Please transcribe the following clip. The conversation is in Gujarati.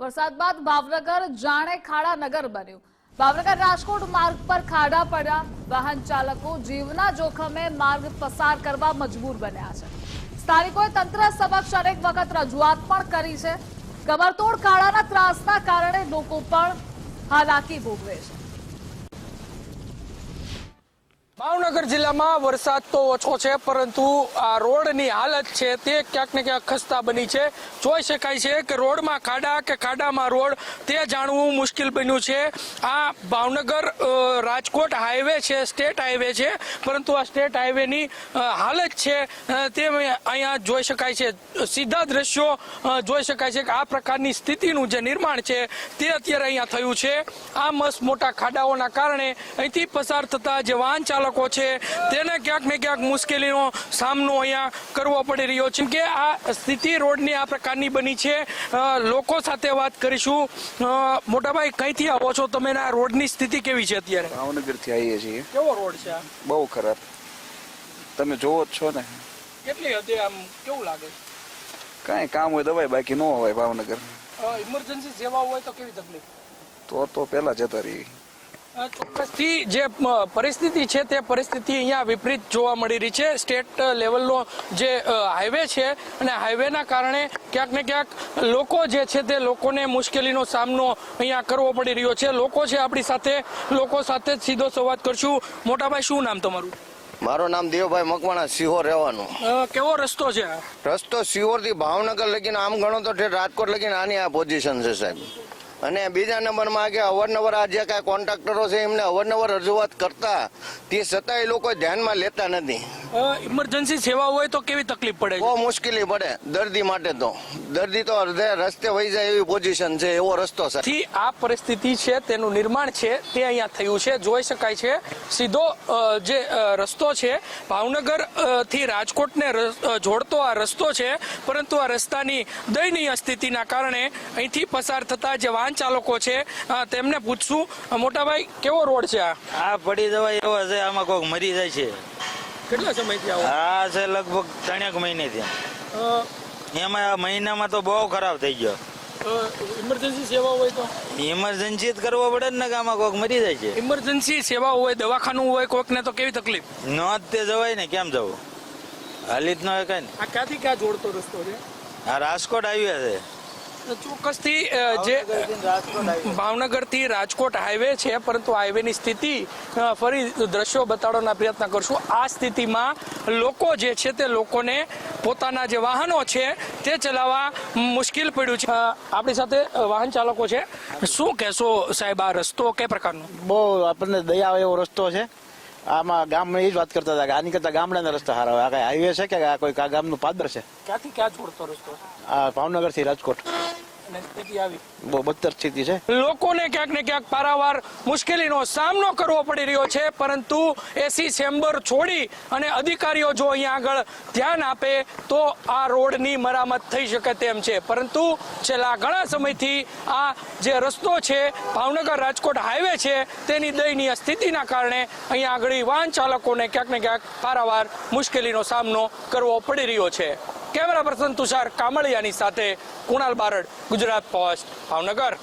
વરસાદ બાદ ભાવનગર જાણે ખાડા નગર બન્યું. ભાવનગર રાજકોટ માર્ગ પર ખાડા પડ્યા. વાહન ચાલકો જીવના જોખમે માર્ગ પસાર કરવા મજબૂર બન્યા છે. સ્થાનિકોએ તંત્ર સમક્ષ અનેક વખત રજૂઆત પણ કરી છે. કમરતોડ ખાડાના ત્રાસના કારણે લોકો પણ હાલાકી ભોગવે છે. ભાવનગર જિલ્લામાં વરસાદ તો ઓછો છે, પરંતુ આ રોડની હાલત છે તે ક્યાંક ને ક્યાંક ખસ્તા બની છે. જોઈ શકાય છે કે રોડમાં ખાડા કે ખાડામાં રોડ, તે જાણવું મુશ્કેલ બન્યું છે. આ ભાવનગર રાજકોટ હાઈવે છે, સ્ટેટ હાઈવે છે, પરંતુ આ સ્ટેટ હાઈવેની હાલત છે તે અહીંયા જોઈ શકાય છે. સીધા દ્રશ્યો જોઈ શકાય છે કે આ પ્રકારની સ્થિતિનું જે નિર્માણ છે, તે અત્યારે અહીંયા થયું છે. આ મસ્ત મોટા ખાડાઓના કારણે અહીંથી પસાર થતા જે વાહન ચાલકો છે તેને ક્યાંક ને ક્યાંક મુશ્કેલીનો સામનો અહીંયા કરવો પડી રહ્યો છે. કે આ સ્થિતિ રોડની આ પ્રકારની બની છે. લોકો સાથે વાત કરીશું. મોટાભાઈ કઈથી આવો છો? તમે આ રોડની સ્થિતિ કેવી છે અત્યારે? ભાવનગરથી આવીએ છીએ. કેવો રોડ છે બહુ ખરાબ. તમે જોવો જ છો ને. કેટલી હદે આમ કેવું લાગે? કાંઈ કામ હોય દવાઈ બાકી ન હોય ભાવનગર. ઇમરજન્સી સેવા હોય તો કેવી તકલીફ? તો તો પહેલા જતા રહી ચોક્કસથી જે પરિસ્થિતિ છે તે પરિસ્થિતિ અહીંયા વિપરીત જોવા મળી રહી છે. સ્ટેટ લેવલનો જે હાઈવે છે અને હાઈવેના કારણે ક્યાંક ને ક્યાંક લોકો જે છે તે લોકોને મુશ્કેલીનો સામનો અહીંયા કરવો પડી રહ્યો છે. લોકો છે આપણી સાથે લોકો સાથે જ સીધો સંવાદ કરશું. મોટાભાઈ શું નામ તમારું? મારું નામ દેવભાઈ મકવાણા સિહોર રહેવાનું. કેવો રસ્તો છે રસ્તો સિહોરથી ભાવનગર લગીને આમ ગણો તો રાજકોટ લગીને આની આ પોઝિશન છે સાહેબ. અને બીજા નંબરમાં કે અવારનવાર આ જે કાંઈ કોન્ટ્રાક્ટરો છે, એમને અવારનવાર રજૂઆત કરતા, તે છતાં એ લોકો ધ્યાનમાં લેતા નથી. ઇમરજન્સી સેવા હોય તો કેવી તકલીફ પડે? બહુ મુશ્કેલી પડે દર્દી માટે તો. દર્દી તો અડધે રસ્તે વહી જાય એવી પોઝિશન છે એવો રસ્તો છે. થી આ પરિસ્થિતિ છે તેનું નિર્માણ છે તે અહીંયા થયું છે. જોઈ શકાય છે સીધો જે રસ્તો છે ભાવનગરથી રાજકોટને જોડતો આ રસ્તો છે. પરંતુ આ રસ્તાની દયનીય સ્થિતિના કારણે અહીંથી પસાર થતા જે વાહન ચાલકો છે તેમને પૂછશું. મોટાભાઈ કેવો રોડ છે આ? આ પડી જવાય એવો છે આમાં કોઈક મરી જાય છે. કેટલા સમયથી આવો? આ છે લગભગ ત્રણેક મહિનેથી. અ, એમાં આ મહિનામાં તો બહુ ખરાબ થઈ ગયો. ઇમરજન્સી સેવા હોય તો? ઇમરજન્સી જ કરવો પડે ને આમાં કોઈક મરી જાય છે? ઇમરજન્સી સેવા હોય દવાખાનું હોય કોઈકને તો કેવી તકલીફ? ન તે જવાય ને કેમ જવું? હાલી જ ન. હોય કઈ આ ક્યાંથી ક્યાં જોડતો રસ્તો છે? આ રાજકોટ આવ્યા છે. ચોક્કસથી જે ભાવનગરથી રાજકોટ હાઈવે છે, પરંતુ હાઈવેની સ્થિતિ ફરી દ્રશ્યો બતાડવાના પ્રયત્ન કરશું. આ સ્થિતિમાં લોકો જે છે તે લોકોને પોતાના જે વાહનો છે તે ચલાવવા મુશ્કેલ પડ્યું છે. આપણી સાથે વાહન ચાલકો છે. શું કહેશો સાહેબ, આ રસ્તો કઈ પ્રકારનો? બહુ આપણને દયા એવો રસ્તો છે. આમાં ગામમાં એ જ વાત કરતા હતા કે આની કરતા ગામડાના રસ્તા સારા હોય. આ કઈ હાઈવે છે કે આ કોઈ ગામનું પાદર છે? ક્યાંથી ક્યાં જોડતો રસ્તો? આ ભાવનગરથી રાજકોટ. બહુ બદતર સ્થિતિ છે. લોકોને ક્યાંક ને ક્યાંક પારાવાર મુશ્કેલીનો સામનો કરવો પડી રહ્યો છે પરંતુ એસી ચેમ્બર છોડી અને અધિકારીઓ જો અહીંયા આગળ ધ્યાન આપે તો આ રોડની મરામત થઈ શકે તેમ છે. પરંતુ છેલ્લા ઘણા સમયથી આ જે રસ્તો છે ભાવનગર રાજકોટ હાઈવે છે તેની દયનીય સ્થિતિના કારણે અહીંયા આગળ વાહન ચાલકોને ક્યાંક ને ક્યાંક પારાવાર મુશ્કેલીનો સામનો કરવો પડી રહ્યો છે. કેમેરા પર્સન તુષાર કામળિયાની સાથે કુણાલ બારડ ગુજરાત પોસ્ટ ભાવનગર.